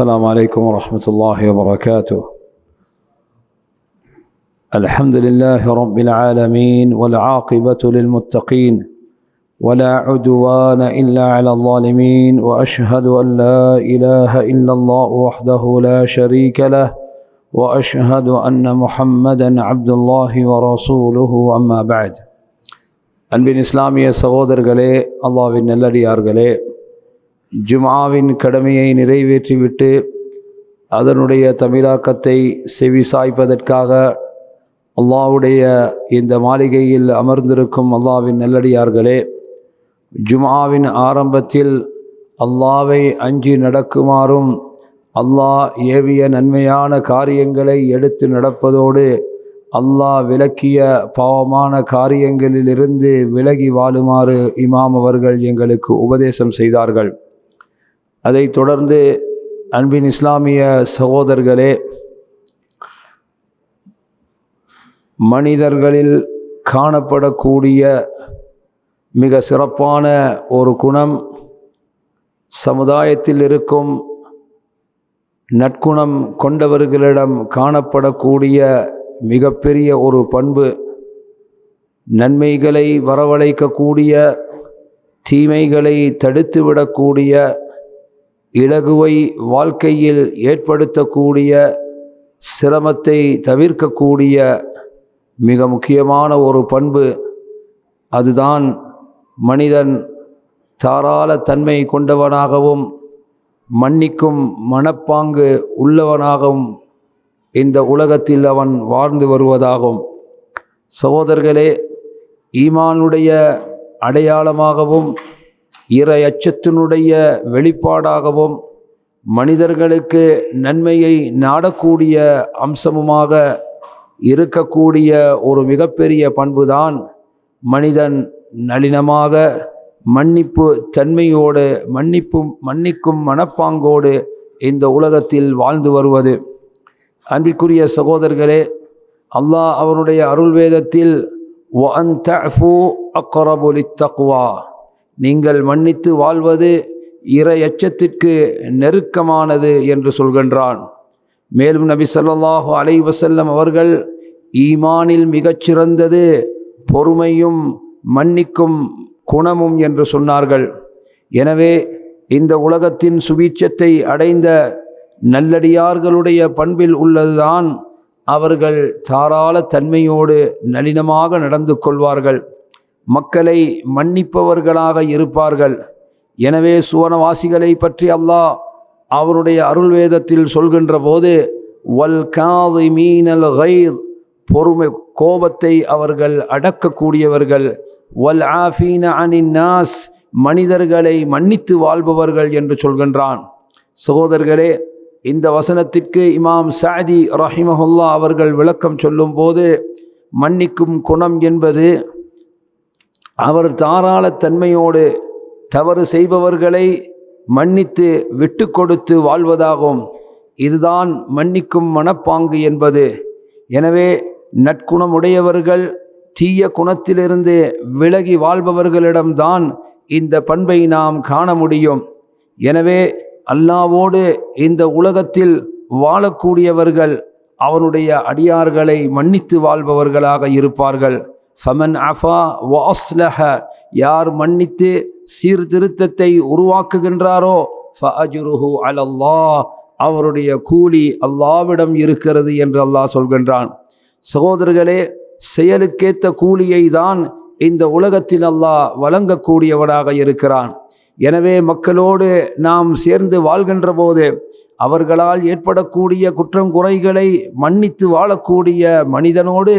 السلام عليكم ورحمة الله وبركاته. الحمد لله رب العالمين والعاقبة للمتقين ولا عدوان إلا على الظالمين وأشهد أن لا إله إلا الله وحده لا شريك له وأشهد أن محمدا عبد الله ورسوله أما بعد. அன்பின் இஸ்லாமிய الله அல்லாவின் நல்லடியார்களே ஜுமாவின் கடமையை நிறைவேற்றிவிட்டு அதனுடைய தமிழாக்கத்தை செவி சாய்ப்பதற்காக அல்லாவுடைய இந்த மாளிகையில் அமர்ந்திருக்கும் அல்லாவின் நல்லடியார்களே ஜுமாவின் ஆரம்பத்தில் அல்லாவை அஞ்சி நடக்குமாறும் அல்லாஹ் ஏவிய நன்மையான காரியங்களை எடுத்து நடப்பதோடு அல்லாஹ் விளக்கிய பாவமான காரியங்களிலிருந்து விலகி வாழுமாறு இமாம் அவர்கள் எங்களுக்கு உபதேசம் செய்தார்கள். அதைத் தொடர்ந்து அன்பின் இஸ்லாமிய சகோதரர்களே மனிதர்களில் காணப்படக்கூடிய மிக சிறப்பான ஒரு குணம் சமுதாயத்தில் இருக்கும் நற்குணம் கொண்டவர்களிடம் காணப்படக்கூடிய மிகப்பெரிய ஒரு பண்பு நன்மைகளை வரவழைக்கக்கூடிய தீமைகளை தடுத்துவிடக்கூடிய இலகுவை வாழ்க்கையில் ஏற்படுத்தக்கூடிய சிரமத்தை தவிர்க்கக்கூடிய மிக முக்கியமான ஒரு பண்பு. அதுதான் மனிதன் தாராள தன்மை கொண்டவனாகவும் மன்னிக்கும் மனப்பாங்கு உள்ளவனாகவும் இந்த உலகத்தில் அவன் வாழ்ந்து வருவதாகும். சகோதரர்களே ஈமானுடைய அடையாளமாகவும் இறை அச்சத்தினுடைய வெளிப்பாடாகவும் மனிதர்களுக்கு நன்மையை நாடக்கூடிய அம்சமுமாக இருக்கக்கூடிய ஒரு மிகப்பெரிய பண்புதான் மனிதன் நளினமாக மன்னிப்பு தன்மையோடு மன்னிப்பும் மன்னிக்கும் மனப்பாங்கோடு இந்த உலகத்தில் வாழ்ந்து வருவது. அன்பிற்குரிய சகோதரர்களே அல்லாஹ் அவனுடைய அருள் வேதத்தில் தக்குவா நீங்கள் மன்னித்து வாழ்வது இறை எச்சத்திற்கு நெருக்கமானது என்று சொல்கின்றான். மேலும் நபி சொல்லாஹு அலை வசல்லம் அவர்கள் ஈமானில் மிகச்சிறந்தது பொறுமையும் மன்னிக்கும் குணமும் என்று சொன்னார்கள். எனவே இந்த உலகத்தின் சுபீட்சத்தை அடைந்த நல்லடியார்களுடைய பண்பில் உள்ளதுதான் அவர்கள் தாராள தன்மையோடு நளினமாக நடந்து கொள்வார்கள். மக்களை மன்னிப்பவர்களாக இருப்பார்கள். எனவே சுவனவாசிகளை பற்றி அல்லாஹ் அவருடைய அருள் வேதத்தில் சொல்கின்ற போது வல் காது மீனல் கைர் பொறுமை கோபத்தை அவர்கள் அடக்கக்கூடியவர்கள். வல் ஆஃபீன அனின் நாஸ் மனிதர்களை மன்னித்து வாழ்பவர்கள் என்று சொல்கின்றான். சகோதரர்களே இந்த வசனத்திற்கு இமாம் சாதி ரஹிமஹுல்லா அவர்கள் விளக்கம் சொல்லும்போது மன்னிக்கும் குணம் என்பது அவர் தாராள தன்மையோடு தவறு செய்பவர்களை மன்னித்து விட்டு கொடுத்து வாழ்வதாகும். இதுதான் மன்னிக்கும் மனப்பாங்கு என்பது. எனவே நற்குணமுடையவர்கள் தீய குணத்திலிருந்து விலகி வாழ்பவர்களிடம்தான் இந்த பண்பை நாம் காண முடியும். எனவே அல்லாவோடு இந்த உலகத்தில் வாழக்கூடியவர்கள் அவனுடைய அடியார்களை மன்னித்து வாழ்பவர்களாக இருப்பார்கள். ஃபமன் அஃபா வாஸ்லஹ யார் மன்னித்து சீர்திருத்தத்தை உருவாக்குகின்றாரோ ஃபஅஜுருஹு அலல்லா அவருடைய கூலி அல்லாவிடம் இருக்கிறது என்று அல்லாஹ் சொல்கின்றான். சகோதரர்களே செயலுக்கேற்ற கூலியை தான் இந்த உலகத்தில் அல்லாஹ் வழங்கக்கூடியவனாக இருக்கிறான். எனவே மக்களோடு நாம் சேர்ந்து வாழ்கின்ற போது அவர்களால் ஏற்படக்கூடிய குற்றங்குறைகளை மன்னித்து வாழக்கூடிய மனிதனோடு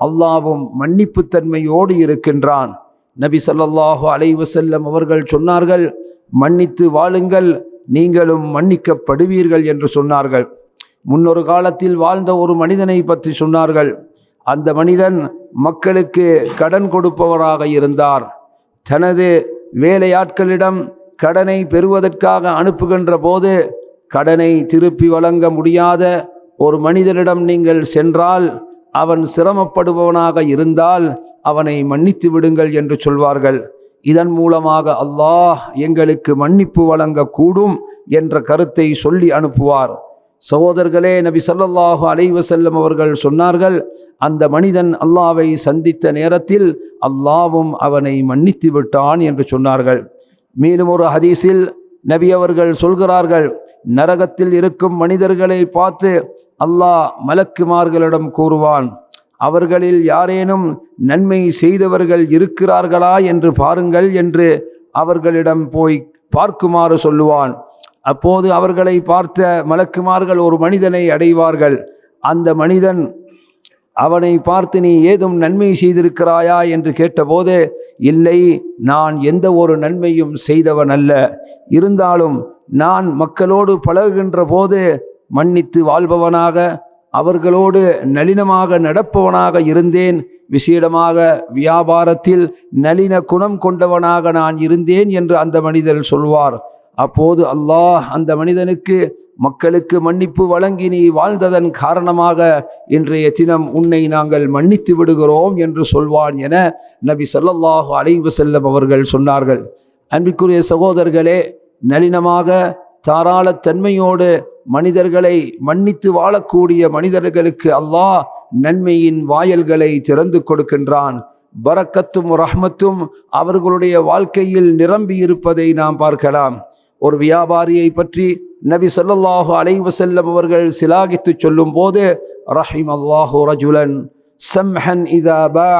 அல்லாவும் மன்னிப்புத்தன்மையோடு இருக்கின்றான். நபி சல்லாஹூ அலைவசல்லம் அவர்கள் சொன்னார்கள் மன்னித்து வாழுங்கள் நீங்களும் மன்னிக்கப்படுவீர்கள் என்று சொன்னார்கள். முன்னொரு காலத்தில் வாழ்ந்த ஒரு மனிதனை பற்றி சொன்னார்கள். அந்த மனிதன் மக்களுக்கு கடன் கொடுப்பவராக இருந்தார். தனது வேலையாட்களிடம் கடனை பெறுவதற்காக அனுப்புகின்ற போது கடனை திருப்பி வழங்க முடியாத ஒரு மனிதனிடம் நீங்கள் சென்றால் அவன் சிரமப்படுபவனாக இருந்தால் அவனை மன்னித்து விடுங்கள் என்று சொல்வார்கள். இதன் மூலமாக அல்லாஹ் எங்களுக்கு மன்னிப்பு வழங்கக்கூடும் என்ற கருத்தை சொல்லி அனுப்புவார். சகோதரர்களே நபி ஸல்லல்லாஹு அலைவசல்லம் அவர்கள் சொன்னார்கள் அந்த மனிதன் அல்லாவை சந்தித்த நேரத்தில் அல்லாவும் அவனை மன்னித்து விட்டான் என்று சொன்னார்கள். மேலும் ஒரு ஹதீஸில் நபி அவர்கள் சொல்கிறார்கள் நரகத்தில் இருக்கும் மனிதர்களை பார்த்து அல்லாஹ் மலக்குமார்களிடம் கூறுவான் அவர்களில் யாரேனும் நன்மை செய்தவர்கள் இருக்கிறார்களா என்று பாருங்கள் என்று அவர்களிடம் போய் பார்க்குமாறு சொல்லுவான். அப்போது அவர்களை பார்த்த மலக்குமார்கள் ஒரு மனிதனை அடைவார்கள். அந்த மனிதன் அவனை பார்த்து நீ ஏதும் நன்மை செய்திருக்கிறாயா? என்று கேட்டபோது இல்லை நான் எந்த ஒரு நன்மையும் செய்தவன் அல்ல. இருந்தாலும் நான் மக்களோடு பழகுகின்ற போது மன்னித்து வாழ்பவனாக அவர்களோடு நளினமாக நடப்பவனாக இருந்தேன். விசேடமாக வியாபாரத்தில் நளின குணம் கொண்டவனாக நான் இருந்தேன் என்று அந்த மனிதர் சொல்வார். அப்போது அல்லாஹ் அந்த மனிதனுக்கு மக்களுக்கு மன்னிப்பு வழங்கி நீ வாழ்ந்ததன் காரணமாக இன்றைய தினம் உன்னை நாங்கள் மன்னித்து விடுகிறோம் என்று சொல்வான் என நபி ஸல்லல்லாஹு அலைவு செல்லம் அவர்கள் சொன்னார்கள். அன்பிற்குரிய சகோதரர்களே நளினமாக தாராளத்தன்மையோடு மனிதர்களை மன்னித்து வாழக்கூடிய மனிதர்களுக்கு அல்லாஹ் நன்மையின் வாயல்களை திறந்து கொடுக்கின்றான். பரக்கத்தும் ரஹ்மத்தும் அவர்களுடைய வாழ்க்கையில் நிரம்பி இருப்பதை நாம் பார்க்கலாம். ஒரு வியாபாரியை பற்றி நபி சொல்லல்லாஹு அலைஹி வஸல்லம் அவர்கள் சிலாகித்து சொல்லும் போது ரஹிம் அல்லாஹு ரஜுலன் சம்ஹன் இதா பா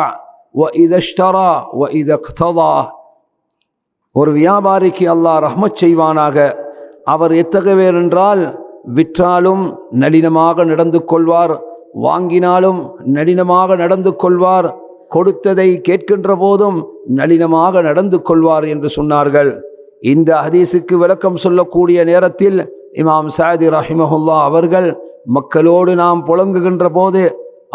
வ இதஷ்டரா வ இதக்ததா ஒரு வியாபாரிக்கு அல்லாஹ் ரஹ்மத் செய்வானாக. அவர் எத்தகையவர் என்றால் விற்றாலும் நளினமாக நடந்து கொள்வார் வாங்கினாலும் நளினமாக நடந்து கொள்வார் கொடுத்ததை கேட்கின்ற போதும் நளினமாக நடந்து கொள்வார் என்று சொன்னார்கள். இந்த ஹதீஸுக்கு விளக்கம் சொல்லக்கூடிய நேரத்தில் இமாம் சாதி ரஹிமஹுல்லா அவர்கள் மக்களோடு நாம் புழங்குகின்ற போது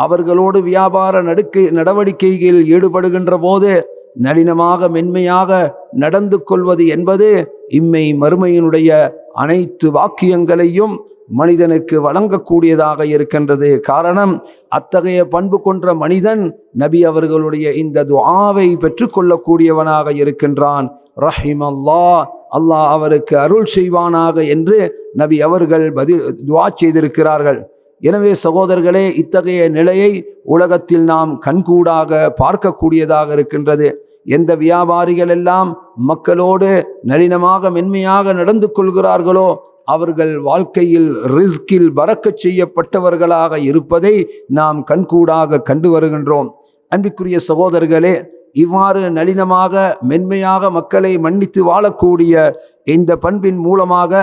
அவர்களோடு வியாபார நடுக்கை நடவடிக்கைகளில் ஈடுபடுகின்ற போது நளினமாக மென்மையாக நடந்து கொள்வது என்பது இம்மை மறுமையினுடைய அனைத்து வாக்கியங்களையும் மனிதனுக்கு வழங்கக்கூடியதாக இருக்கின்றது. காரணம் அத்தகைய பண்பு கொன்ற மனிதன் நபி அவர்களுடைய இந்த துஆவை பெற்றுக்கொள்ளக்கூடியவனாக இருக்கின்றான். ரஹிம் அல்லாஹ் அல்லாஹ் அவருக்கு அருள் செய்வானாக என்று நபி அவர்கள் பதில் துவா செய்திருக்கிறார்கள். எனவே சகோதரர்களே இத்தகைய நிலையை உலகத்தில் நாம் கண்கூடாக பார்க்கக்கூடியதாக இருக்கின்றது. எந்த வியாபாரிகள் எல்லாம் மக்களோடு நளினமாக மென்மையாக நடந்து கொள்கிறார்களோ அவர்கள் வாழ்க்கையில் ரிஸ்கில் வரக்க செய்யப்பட்டவர்களாக இருப்பதை நாம் கண்கூடாக கண்டு வருகின்றோம். அன்பிற்குரிய சகோதரர்களே இவ்வாறு நளினமாக மென்மையாக மக்களை மன்னித்து வாழக்கூடிய இந்த பண்பின் மூலமாக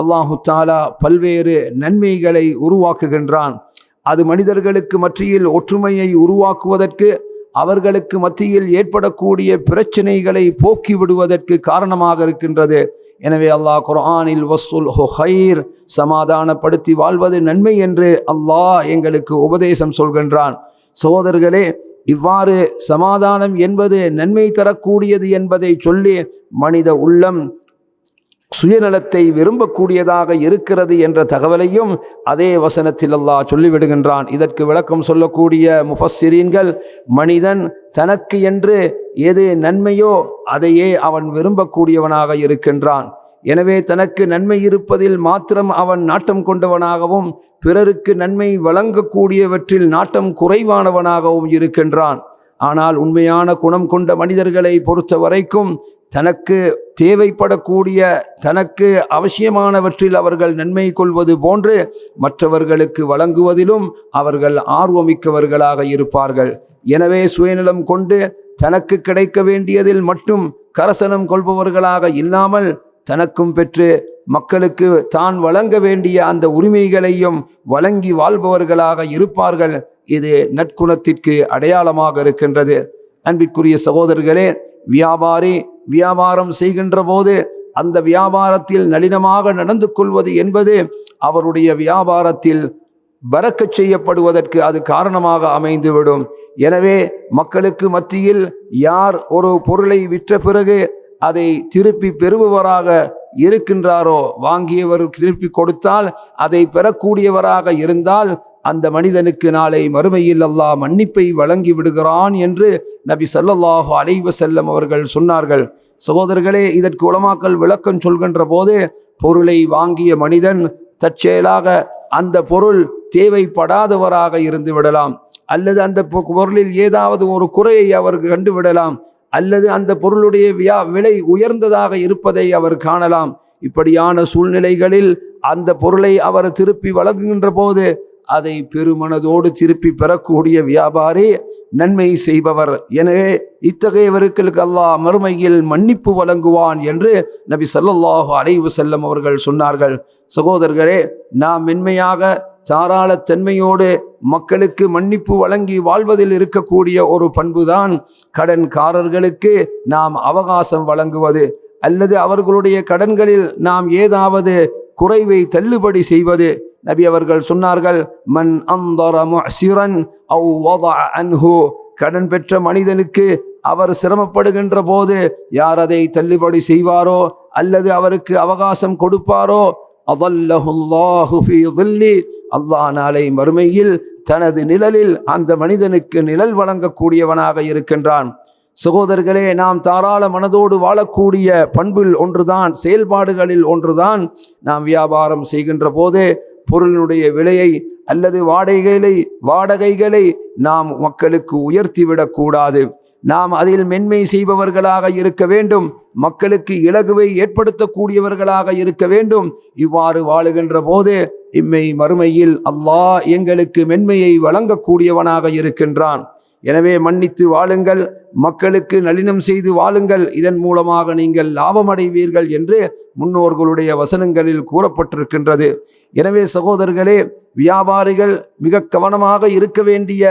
அல்லாஹு தாலா பல்வேறு நன்மைகளை உருவாக்குகின்றான். அது மனிதர்களுக்கு மத்தியில் ஒற்றுமையை உருவாக்குவதற்கு அவர்களுக்கு மத்தியில் ஏற்படக்கூடிய பிரச்சனைகளை போக்கி விடுவதற்கு காரணமாக இருக்கின்றது. எனவே அல்லாஹ் குர்ஆனில் வசூல் ஹொஹைர் சமாதானப்படுத்தி வாழ்வது நன்மை என்று அல்லாஹ் எங்களுக்கு உபதேசம் சொல்கின்றான். சகோதரர்களே இவ்வாறு சமாதானம் என்பது நன்மை தரக்கூடியது என்பதை சொல்லி மனித உள்ளம் சுயநலத்தை விரும்பக்கூடியதாக இருக்கிறது என்ற தகவலையும் அதே வசனத்தில் அல்லாஹ் சொல்லிவிடுகின்றான். இதற்கு விளக்கம் சொல்லக்கூடிய முஃபஸ்ஸிரீன்கள் மனிதன் தனக்கு என்று எது நன்மையோ அதையே அவன் விரும்பக்கூடியவனாக இருக்கின்றான். எனவே தனக்கு நன்மை இருப்பதில் மாத்திரம் அவன் நாட்டம் கொண்டவனாகவும் பிறருக்கு நன்மை வழங்கக்கூடியவற்றில் நாட்டம் குறைவானவனாகவும் இருக்கின்றான். ஆனால் உண்மையான குணம் கொண்ட மனிதர்களை பொறுத்த வரைக்கும் தனக்கு தேவைப்படக்கூடிய தனக்கு அவசியமானவற்றில் அவர்கள் நன்மை கொள்வது போன்று மற்றவர்களுக்கு வழங்குவதிலும் அவர்கள் ஆர்வமிக்கவர்களாக இருப்பார்கள். எனவே சுயநலம் கொண்டு தனக்கு கிடைக்க வேண்டியதில் மட்டும் கரசனம் கொள்பவர்களாக இல்லாமல் தனக்கும் பெற்று மக்களுக்கு தான் வழங்க வேண்டிய அந்த உரிமைகளையும் வழங்கி வாழ்பவர்களாக இருப்பார்கள். இது நற்குணத்திற்கு அடையாளமாக இருக்கின்றது. அன்பிற்குரிய சகோதரர்களே வியாபாரி வியாபாரம் செய்கின்ற போது அந்த வியாபாரத்தில் நளினமாக நடந்து கொள்வது என்பது அவருடைய வியாபாரத்தில் பறக்க செய்யப்படுவதற்கு அது காரணமாக அமைந்துவிடும். எனவே மக்களுக்கு மத்தியில் யார் ஒரு பொருளை விற்ற பிறகு அதை திருப்பி பெறுபவராக இருக்கின்றாரோ வாங்கியவர் திருப்பி கொடுத்தால் அதை பெறக்கூடியவராக இருந்தால் அந்த மனிதனுக்கு நாளை மறுமையில் அல்லாஹ் மன்னிப்பை வழங்கி விடுகிறான் என்று நபி சல்லல்லாஹு அலைவ செல்லம் அவர்கள் சொன்னார்கள். சகோதரர்களே இதற்கு உலமாக்கல் விளக்கம் சொல்கின்ற போது பொருளை வாங்கிய மனிதன் தற்செயலாக அந்த பொருள் தேவைப்படாதவராக இருந்து விடலாம். அல்லது அந்த பொ- பொருளில் ஏதாவது ஒரு குறையை அவர் கண்டுவிடலாம் அல்லது அந்த பொருளுடைய வியா விலை உயர்ந்ததாக இருப்பதை அவர் காணலாம். இப்படியான சூழ்நிலைகளில் அந்த பொருளை அவர் திருப்பி வழங்குகின்ற போது அதை பெருமனதோடு திருப்பி பெறக்கூடிய வியாபாரி நன்மை செய்பவர். எனவே இத்தகையவர்களுக்கு அல்லாஹ் மறுமையில் மன்னிப்பு வழங்குவான் என்று நபி ஸல்லல்லாஹு அலைவு செல்லம் அவர்கள் சொன்னார்கள். சகோதரர்களே நாம் மென்மையாக தாராளத்தன்மையோடு மக்களுக்கு மன்னிப்பு வழங்கி வாழ்வதில் இருக்கக்கூடிய ஒரு பண்புதான் கடன்காரர்களுக்கு நாம் அவகாசம் வழங்குவது அல்லது அவர்களுடைய கடன்களில் நாம் ஏதாவது குறைவை தள்ளுபடி செய்வது. நபி அவர்கள் சொன்னார்கள் மன் அந்தர முஹ்சிரன் அவ் வதஅ அன்ஹு. கடன் பெற்ற மனிதனுக்கு அவர் சிரமப்படுகின்ற போது யார் அதை தள்ளுபடி செய்வாரோ அல்லது அவருக்கு அவகாசம் கொடுப்பாரோ அல்லாஹ் நாளை மறுமையில் தனது நிழலில் அந்த மனிதனுக்கு நிழல் வழங்கக்கூடியவனாக இருக்கின்றான். சகோதரர்களே நாம் தாராள மனதோடு வாழக்கூடிய பண்பில் ஒன்றுதான் செயல்பாடுகளில் ஒன்றுதான் நாம் வியாபாரம் செய்கின்ற போது பொருளினுடைய விலையை அல்லது வாடகைகளை வாடகைகளை நாம் மக்களுக்கு உயர்த்திவிடக்கூடாது நாம் அதில் மென்மை செய்பவர்களாக இருக்க வேண்டும். மக்களுக்கு இலகுவை ஏற்படுத்தக்கூடியவர்களாக இருக்க வேண்டும். இவ்வாறு வாழுகின்ற போது இம்மை மறுமையில் அல்லாஹ் எங்களுக்கு மென்மையை வழங்கக்கூடியவனாக இருக்கின்றான். எனவே மன்னித்து வாழுங்கள் மக்களுக்கு நளினம் செய்து வாழுங்கள். இதன் மூலமாக நீங்கள் லாபமடைவீர்கள் என்று முன்னோர்களுடைய வசனங்களில் கூறப்பட்டிருக்கின்றது. எனவே சகோதரர்களே வியாபாரிகள் மிக கவனமாக இருக்க வேண்டிய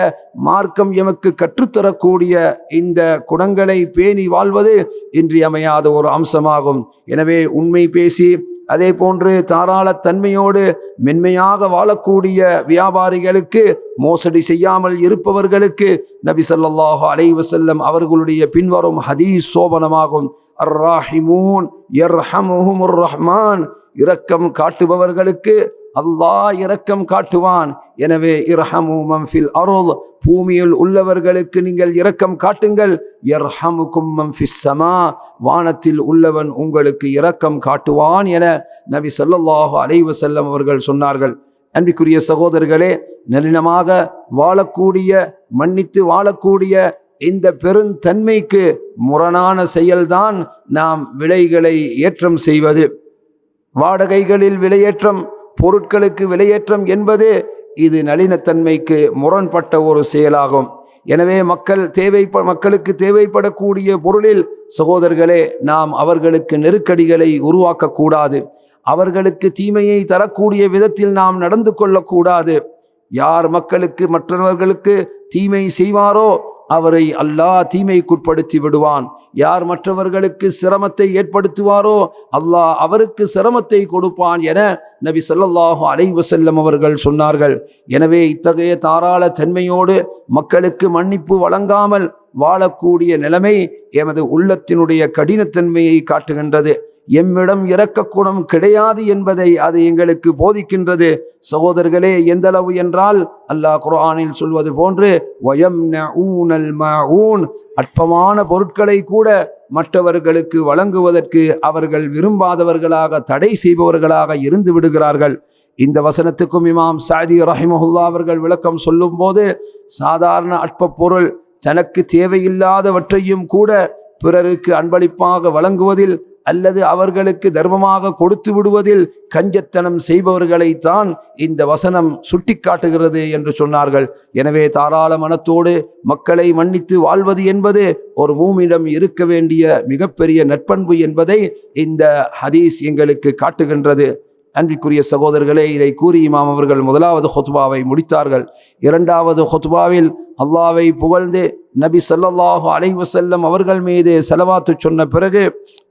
மார்க்கம் எமக்கு கற்றுத்தரக்கூடிய இந்த குணங்களை பேணி வாழ்வது இன்றியமையாத ஒரு அம்சமாகும். எனவே உண்மை பேசி அதே போன்று தாராளத்தன்மையோடு மென்மையாக வாழக்கூடிய வியாபாரிகளுக்கு மோசடி செய்யாமல் இருப்பவர்களுக்கு நபி ஸல்லல்லாஹு அலைவசல்லம் அவர்களுடைய பின்வரும் ஹதீஸ் சோபனமாகும். அர் ராஹிமூன் எர் யர்ஹமுஹுமுர் ரஹ்மான் இரக்கம் காட்டுபவர்களுக்கு அல்லாஹ் இரக்கம் காட்டுவான். எனவே இரஹமு மம்ஃபில் அருள் பூமியில் உள்ளவர்களுக்கு நீங்கள் இரக்கம் காட்டுங்கள். எர்ஹமுக்கும் மம்ஃபிஸ் சமா வானத்தில் உள்ளவன் உங்களுக்கு இரக்கம் காட்டுவான் என நபி சொல்லல்லாஹு அலைஹி வஸல்லம் அவர்கள் சொன்னார்கள். அன்பிக்குரிய சகோதரர்களே நளினமாக வாழக்கூடிய மன்னித்து வாழக்கூடிய இந்த பெருந்தன்மைக்கு முரணான செயல்தான் நாம் விலைகளை ஏற்றம் செய்வது. வாடகைகளில் விலையேற்றம் பொருட்களுக்கு விலையேற்றம் என்பது இது நளினத்தன்மைக்கு முரண்பட்ட ஒரு செயலாகும். எனவே மக்கள் தேவை மக்களுக்கு தேவைப்படக்கூடிய பொருளில் சகோதரர்களே நாம் அவர்களுக்கு நெருக்கடிகளை உருவாக்கக்கூடாது. அவர்களுக்கு தீமையை தரக்கூடிய விதத்தில் நாம் நடந்து கொள்ளக்கூடாது. யார் மக்களுக்கு மற்றவர்களுக்கு தீமை செய்வாரோ அவரை அல்லாஹ் தீமைக்குட்படுத்தி விடுவான். யார் மற்றவர்களுக்கு சிரமத்தை ஏற்படுத்துவாரோ அல்லாஹ் அவருக்கு சிரமத்தை கொடுப்பான் என நபி சொல்லல்லாஹு அலைவசல்லம் அவர்கள் சொன்னார்கள். எனவே இத்தகைய தாராள தன்மையோடு மக்களுக்கு மன்னிப்பு வழங்காமல் வாழக்கூடிய நிலைமை எமது உள்ளத்தினுடைய கடினத்தன்மையை காட்டுகின்றது. எம்மிடம் இறக்கக்கூடம் கிடையாது என்பதை அது எங்களுக்கு போதிக்கின்றது. சகோதரர்களே எந்தளவு என்றால் அல்லாஹ் குரானில் சொல்வது போன்று வயம் ஊனல் ஊன் அற்பமான பொருட்களை கூட மற்றவர்களுக்கு வழங்குவதற்கு அவர்கள் விரும்பாதவர்களாக தடை செய்பவர்களாக இருந்து விடுகிறார்கள். இந்த வசனத்துக்கும் இமாம் சாதி ரஹிமஹுல்லா அவர்கள் விளக்கம் சொல்லும்போது சாதாரண அற்ப பொருள் தனக்கு தேவையில்லாதவற்றையும் கூட பிறருக்கு அன்பளிப்பாக வழங்குவதில் அல்லது அவர்களுக்கு தர்மமாக கொடுத்து விடுவதில் கஞ்சத்தனம் செய்பவர்களைத்தான் இந்த வசனம் சுட்டிக்காட்டுகிறது என்று சொன்னார்கள். எனவே தாராள மனத்தோடு மக்களை மன்னித்து வாழ்வது என்பது ஒரு மூமிடம் இருக்க வேண்டிய மிகப்பெரிய நட்பண்பு என்பதை இந்த ஹதீஸ் எங்களுக்கு காட்டுகின்றது. அன்பிற்குரிய சகோதரர்களே இதை கூறி இமாம் அவர்கள் முதலாவது ஹொத்பாவை முடித்தார்கள். இரண்டாவது ஹொத்பாவில் அல்லாவை புகழ்ந்து நபி சல்லல்லாஹு அலைவசல்லம் அவர்கள் மீது செலவாத்து சொன்ன பிறகு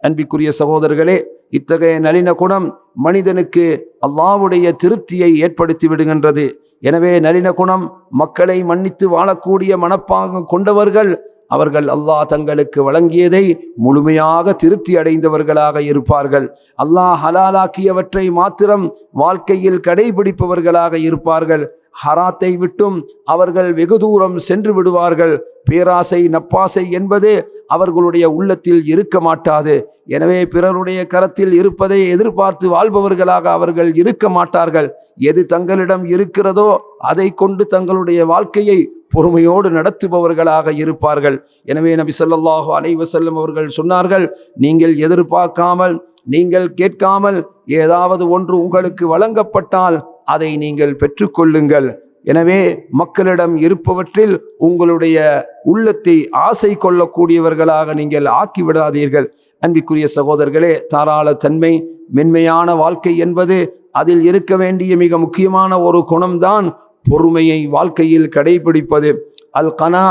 அன்பிற்குரிய சகோதரர்களே இத்தகைய நளின குணம் மனிதனுக்கு அல்லாஹ்வுடைய திருப்தியை ஏற்படுத்தி விடுகின்றது. எனவே நளின குணம் மக்களை மன்னித்து வாழக்கூடிய மனப்பாங்க கொண்டவர்கள் அவர்கள் அல்லாஹ் தங்களுக்கு வழங்கியதை முழுமையாக திருப்தி அடைந்தவர்களாக இருப்பார்கள். அல்லாஹ் ஹலாலாக்கியவற்றை மாத்திரம் வாழ்க்கையில் கடைபிடிப்பவர்களாக இருப்பார்கள். ஹராத்தை விட்டும் அவர்கள் வெகு தூரம் சென்று விடுவார்கள். பேராசை நப்பாசை என்பது அவர்களுடைய உள்ளத்தில் இருக்க மாட்டாது. எனவே பிறருடைய கரத்தில் இருப்பதை எதிர்பார்த்து வாழ்பவர்களாக அவர்கள் இருக்க மாட்டார்கள். எது தங்களிடம் இருக்கிறதோ அதை கொண்டு தங்களுடைய வாழ்க்கையை பொறுமையோடு நடத்துபவர்களாக இருப்பார்கள். எனவே நபி சொல்லாஹு அலைவசல்லம் அவர்கள் சொன்னார்கள் நீங்கள் எதிர்பார்க்காமல் நீங்கள் கேட்காமல் ஏதாவது ஒன்று உங்களுக்கு வழங்கப்பட்டால் அதை நீங்கள் பெற்றுக்கொள்ளுங்கள் எனவே மக்களிடம் இருப்பவற்றில் உங்களுடைய உள்ளத்தை ஆசை கொள்ளக்கூடியவர்களாக நீங்கள் ஆக்கி விடாதீர்கள். அன்பிற்குரிய சகோதரர்களே தாராள தன்மை மென்மையான வாழ்க்கை என்பது அதில் இருக்க வேண்டிய மிக முக்கியமான ஒரு குணம்தான் பொறுமையை வாழ்க்கையில் கடைபிடிப்பது. அல் கனா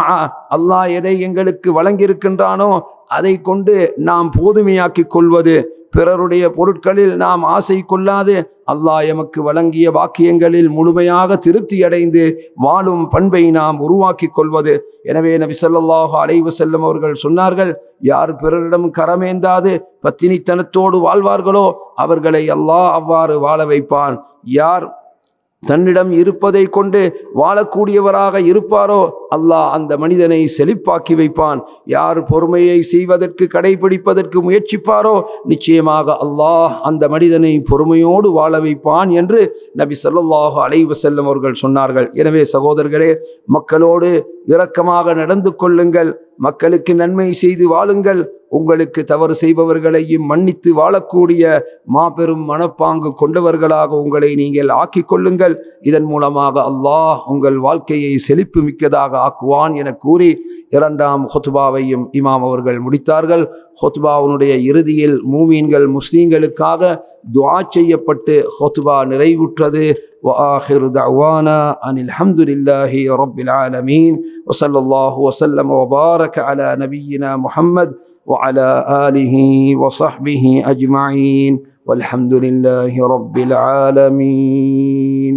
அல்லாஹ் எதை எங்களுக்கு வழங்கியிருக்கின்றானோ அதை கொண்டு நாம் போதுமையாக்கிக் கொள்வது. பிறருடைய பொருட்களில் நாம் ஆசை கொள்ளாது. அல்லாஹ் எமக்கு வழங்கிய வாக்கியங்களில் முழுமையாக திருப்தி அடைந்து வாழும் பண்பை நாம் உருவாக்கி கொள்வது. எனவே நபி ஸல்லல்லாஹு செல்லும் அவர்கள் சொன்னார்கள் யார் பிறரிடம் கரமேந்தாது பத்தினித்தனத்தோடு வாழ்வார்களோ அவர்களை அல்லாஹ் அவ்வாறு வாழ வைப்பான். யார் தன்னிடம் இருப்பதை கொண்டு வாழக்கூடியவராக இருப்பாரோ? அல்லாஹ் அந்த மனிதனை செழிப்பாக்கி வைப்பான். யார் பொறுமையை செய்வதற்கு கடைபிடிப்பதற்கு முயற்சிப்பாரோ நிச்சயமாக அல்லாஹ் அந்த மனிதனை பொறுமையோடு வாழ வைப்பான் என்று நபி சொல்லாஹு அலைவு செல்லும் அவர்கள் சொன்னார்கள். எனவே சகோதரர்களே மக்களோடு இரக்கமாக நடந்து கொள்ளுங்கள். மக்களுக்கு நன்மை செய்து வாழுங்கள். உங்களுக்கு தவறு செய்பவர்களையும் மன்னித்து வாழக்கூடிய மாபெரும் மனப்பாங்கு கொண்டவர்களாக உங்களை நீங்கள் ஆக்கிக் கொள்ளுங்கள். இதன் மூலமாக அல்லாஹ் உங்கள் வாழ்க்கையை செழிப்பு மிக்கதாக ஆக்குவான் என கூறி இரண்டாம் ஹொத்பாவையும் இமாம் அவர்கள் முடித்தார்கள் ஹொத்பாவுனுடைய இறுதியில் மூமீன்கள் முஸ்லீம்களுக்காக துஆ செய்யப்பட்டு ஹொத்பா நிறைவுற்றது وآخر دعوانا أن الحمد لله رب العالمين وصلى الله وسلم وبارك على نبينا محمد وعلى آله وصحبه أجمعين والحمد لله رب العالمين